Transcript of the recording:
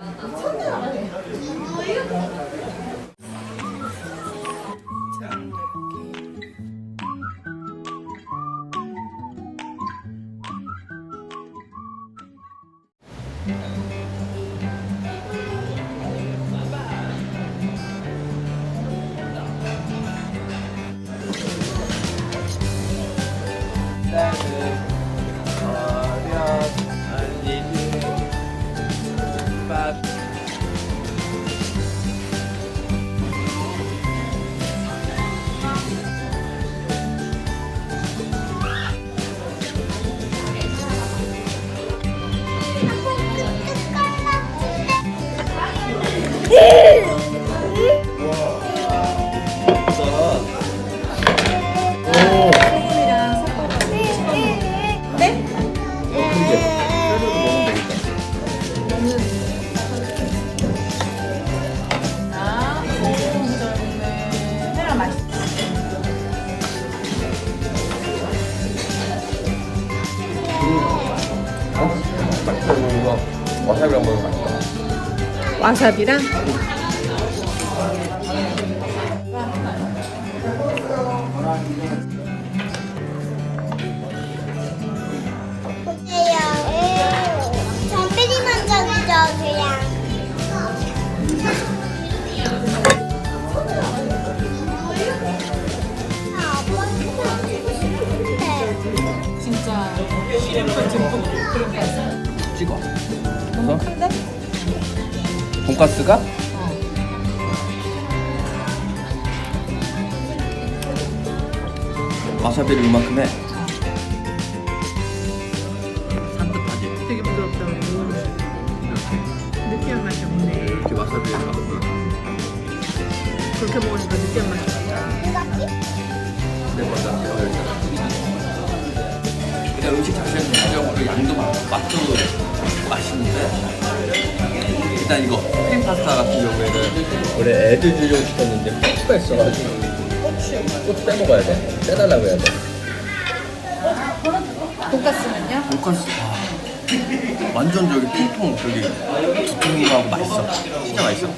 아, 와사비랑 먹으면 맛있다. 와사비랑? 보세요. 전빈이만 저기죠, 그냥. 아, 아빠한테 주고 싶은데. 진짜 시름프 듬뿍 그런 거 있어. 찍어. 너무 큰데? 돈가스가? 어. 와사비를 이만큼 해. 산뜻하지. 되게 부드럽다. 느끼한 맛이 없네. 이렇게 와사비를 이만큼. 그렇게 먹으니까 느끼한 맛이 없다. 내 먼저. 일단 음식 자체는 전체적으로 양도 많고 맛도 일단 이거 크림 파스타 같은 경우에는 원래 애들 주려고 시켰는데 고추가 있어가지고 고추 빼먹어야 돼 빼달라고 해야 돼 돈까스는요? 돈까스 아, 완전 저기 통통 저기 두툼하고 맛있어 진짜 맛있어.